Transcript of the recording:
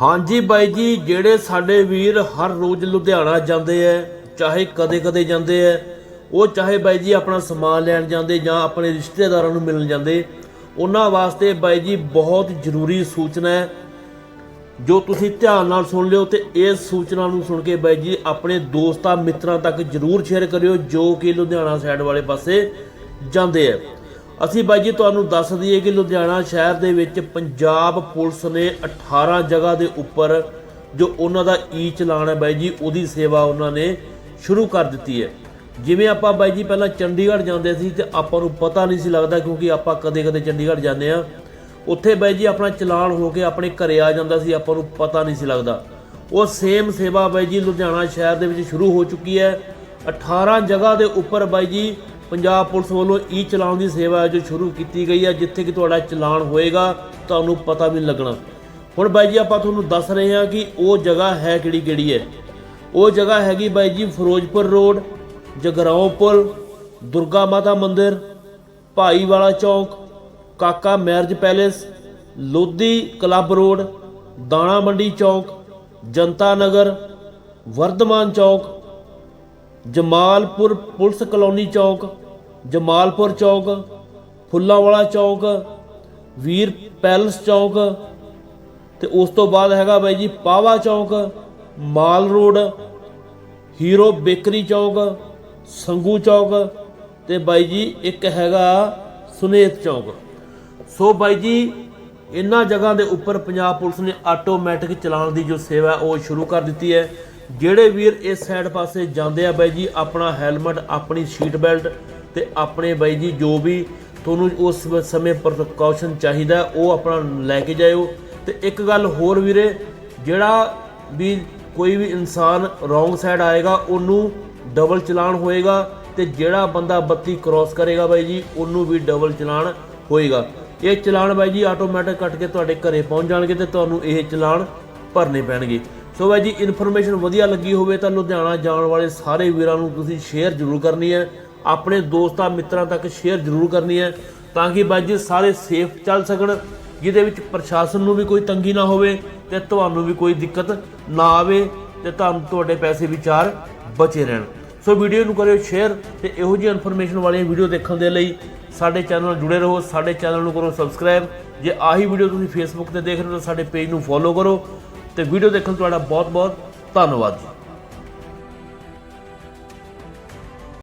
ਹਾਂਜੀ ਬਾਈ ਜੀ, ਜਿਹੜੇ ਸਾਡੇ ਵੀਰ ਹਰ ਰੋਜ਼ ਲੁਧਿਆਣਾ ਜਾਂਦੇ ਐ, ਚਾਹੇ ਕਦੇ-ਕਦੇ ਜਾਂਦੇ ਐ, ਉਹ ਚਾਹੇ ਬਾਈ ਜੀ ਆਪਣਾ ਸਮਾਨ ਲੈਣ ਜਾਂਦੇ ਜਾਂ ਆਪਣੇ ਰਿਸ਼ਤੇਦਾਰਾਂ ਨੂੰ ਮਿਲਣ ਜਾਂਦੇ, ਉਹਨਾਂ ਵਾਸਤੇ ਬਾਈ ਜੀ ਬਹੁਤ ਜ਼ਰੂਰੀ ਸੂਚਨਾ ਹੈ ਜੋ ਤੁਸੀਂ ਧਿਆਨ ਨਾਲ ਸੁਣ ਲਿਓ ਤੇ ਇਸ ਸੂਚਨਾ ਨੂੰ ਸੁਣ ਕੇ ਬਾਈ ਜੀ ਆਪਣੇ ਦੋਸਤਾਂ ਮਿੱਤਰਾਂ ਤੱਕ ਜਰੂਰ ਸ਼ੇਅਰ ਕਰਿਓ ਜੋ ਕਿ ਲੁਧਿਆਣਾ ਸਾਈਡ ਵਾਲੇ ਪਾਸੇ ਜਾਂਦੇ ਆ ਅਸੀਂ ਬਾਈ ਜੀ ਤੁਹਾਨੂੰ ਦੱਸ ਦਈਏ ਕਿ ਲੁਧਿਆਣਾ ਸ਼ਹਿਰ ਦੇ ਵਿੱਚ ਪੰਜਾਬ ਪੁਲਿਸ ਨੇ 18 ਜਗ੍ਹਾ ਦੇ ਉੱਪਰ ਜੋ ਉਹਨਾਂ ਦਾ ਈ ਚਲਾਨ ਹੈ ਬਾਈ ਜੀ, ਉਹਦੀ ਸੇਵਾ ਉਹਨਾਂ ਨੇ ਸ਼ੁਰੂ ਕਰ ਦਿੱਤੀ ਹੈ। ਜਿਵੇਂ ਆਪਾਂ ਬਾਈ ਜੀ ਪਹਿਲਾਂ ਚੰਡੀਗੜ੍ਹ ਜਾਂਦੇ ਸੀ ਤੇ ਆਪਾਂ ਨੂੰ ਪਤਾ ਨਹੀਂ ਸੀ ਲੱਗਦਾ ਕਿਉਂਕਿ ਆਪਾਂ ਕਦੇ-ਕਦੇ ਚੰਡੀਗੜ੍ਹ ਜਾਂਦੇ ਆ ਉੱਥੇ ਬਾਈ ਜੀ ਆਪਣਾ ਚਲਾਨ ਹੋ ਕੇ ਆਪਣੇ ਘਰੇ ਆ ਜਾਂਦਾ ਸੀ, ਆਪਾਂ ਨੂੰ ਪਤਾ ਨਹੀਂ ਸੀ ਲੱਗਦਾ। ਉਹ ਸੇਮ ਸੇਵਾ ਬਾਈ ਜੀ ਲੁਧਿਆਣਾ ਸ਼ਹਿਰ ਦੇ ਵਿੱਚ ਸ਼ੁਰੂ ਹੋ ਚੁੱਕੀ ਹੈ। 18 ਜਗ੍ਹਾ ਦੇ ਉੱਪਰ ਬਾਈ ਜੀ ਪੰਜਾਬ ਪੁਲਿਸ ਵੱਲੋਂ ਈ ਚਲਾਨ ਦੀ ਸੇਵਾ ਹੈ ਜੋ ਸ਼ੁਰੂ ਕੀਤੀ ਗਈ ਹੈ, ਜਿੱਥੇ ਕਿ ਤੁਹਾਡਾ ਚਲਾਨ ਹੋਏਗਾ, ਤੁਹਾਨੂੰ ਪਤਾ ਵੀ ਨਹੀਂ ਲੱਗਣਾ। ਹੁਣ ਬਾਈ ਜੀ, ਆਪਾਂ ਤੁਹਾਨੂੰ ਦੱਸ ਰਹੇ ਹਾਂ ਕਿ ਉਹ ਜਗ੍ਹਾ ਹੈ ਕਿਹੜੀ ਕਿਹੜੀ ਹੈ। ਉਹ ਜਗ੍ਹਾ ਹੈਗੀ ਬਾਈ ਜੀ, ਫਿਰੋਜ਼ਪੁਰ ਰੋਡ, ਜਗਰਾਉਂ ਪੁਲ, Durga Mata Mandir Bhaiwala Chowk, Kaka marriage palace, Lodhi club road, Dana Mandi Chowk, Janta Nagar, Vardhman Chowk Jamalpur police colony Chowk, Jamalpur Chowk, Phullanwala Chowk, Veer palace Chowk, ਤੇ ਉਸ ਤੋਂ ਬਾਅਦ ਹੈਗਾ ਬਾਈ ਜੀ Pawa Chowk, mall road, hero bakery Chowk, Sangu Chowk, ਤੇ ਬਾਈ ਜੀ ਇੱਕ ਹੈਗਾ ਸੁਨੇਤ ਚੌਕ। ਸੋ ਬਾਈ ਜੀ, ਇਹਨਾਂ ਜਗ੍ਹਾ ਦੇ ਉੱਪਰ ਪੰਜਾਬ ਪੁਲਿਸ ਨੇ ਆਟੋਮੈਟਿਕ ਚਲਾਨ ਦੀ ਜੋ ਸੇਵਾ ਉਹ ਸ਼ੁਰੂ ਕਰ ਦਿੱਤੀ ਹੈ। ਜਿਹੜੇ ਵੀਰ ਇਸ ਸਾਈਡ ਪਾਸੇ ਜਾਂਦੇ ਆ ਬਾਈ ਜੀ, ਆਪਣਾ ਹੈਲਮਟ ਆਪਣੀ ਸੀਟ ਬੈਲਟ ਤੇ ਆਪਣੇ ਬਾਈ ਜੀ ਜੋ ਵੀ ਤੁਹਾਨੂੰ ਉਸ ਸਮੇਂ ਪ੍ਰੀਕਾਸ਼ਨ ਚਾਹੀਦਾ, ਉਹ ਆਪਣਾ ਲੈ ਕੇ ਜਾਇਓ। ਤੇ ਇੱਕ ਗੱਲ ਹੋਰ ਵੀਰੇ, ਜਿਹੜਾ ਵੀ ਕੋਈ ਵੀ ਇਨਸਾਨ ਰੋਂਗ ਸਾਈਡ ਆਏਗਾ, ਉਹਨੂੰ ਡਬਲ ਚਲਾਨ ਹੋਏਗਾ ਤੇ ਜਿਹੜਾ ਬੰਦਾ ਬੱਤੀ ਕ੍ਰਾਸ ਕਰੇਗਾ ਬਾਈ ਜੀ, ਉਹਨੂੰ ਵੀ ਡਬਲ ਚਲਾਨ ਹੋਏਗਾ। ਇਹ ਚਲਾਨ ਬਾਈ ਜੀ ਆਟੋਮੈਟਿਕ ਕੱਟ ਕੇ ਤੁਹਾਡੇ ਘਰੇ ਪਹੁੰਚ ਜਾਣਗੇ ਤੇ ਤੁਹਾਨੂੰ ਇਹ ਚਲਾਨ ਭਰਨੇ ਪੈਣਗੇ। ਸੋ ਬਾਈ ਜੀ ਇਨਫੋਰਮੇਸ਼ਨ ਵਧੀਆ ਲੱਗੀ ਹੋਵੇ ਤਾਂ ਲੁਧਿਆਣਾ ਜਾਣ ਵਾਲੇ ਸਾਰੇ ਵੀਰਾਂ ਨੂੰ ਤੁਸੀਂ ਸ਼ੇਅਰ ਜ਼ਰੂਰ ਕਰਨੀ ਹੈ। ਆਪਣੇ ਦੋਸਤਾਂ, ਮਿੱਤਰਾਂ ਤੱਕ ਸ਼ੇਅਰ ਜ਼ਰੂਰ ਕਰਨੀ ਹੈ ਤਾਂ ਕਿ ਬਾਈ ਜੀ ਸਾਰੇ ਸੇਫ ਚੱਲ ਸਕਣ, ਜਿਹਦੇ ਵਿੱਚ ਪ੍ਰਸ਼ਾਸਨ ਨੂੰ ਵੀ ਕੋਈ ਤੰਗੀ ਨਾ ਹੋਵੇ ਤੇ ਤੁਹਾਨੂੰ ਵੀ ਕੋਈ ਦਿੱਕਤ ਨਾ ਆਵੇ ਤੇ ਤੁਹਾਨੂੰ ਤੁਹਾਡੇ ਪੈਸੇ ਵਿਚਾਰ ਬਚੇ ਰਹਿਣ। ਸੋ ਵੀਡੀਓ ਨੂੰ ਕਰਿਓ ਸ਼ੇਅਰ ਤੇ ਇਹੋ ਜਿਹੀ ਇਨਫੋਰਮੇਸ਼ਨ ਵਾਲੀਆਂ ਵੀਡੀਓ ਦੇਖਣ ਦੇ ਲਈ ਸਾਡੇ ਚੈਨਲ ਨਾਲ ਜੁੜੇ ਰਹੋ, ਸਾਡੇ ਚੈਨਲ ਨੂੰ ਕਰੋ ਸਬਸਕ੍ਰਾਈਬ ਜੇ ਆਹੀ ਵੀਡੀਓ ਤੁਸੀਂ ਫੇਸਬੁੱਕ ਤੇ ਦੇਖ ਰਹੇ ਹੋ ਤਾਂ ਸਾਡੇ ਪੇਜ ਨੂੰ ਫੋਲੋ ਕਰੋ। ਤੇ ਵੀਡੀਓ ਦੇਖਣ ਤੁਹਾਡਾ ਬਹੁਤ ਬਹੁਤ ਧੰਨਵਾਦ। ਜੀ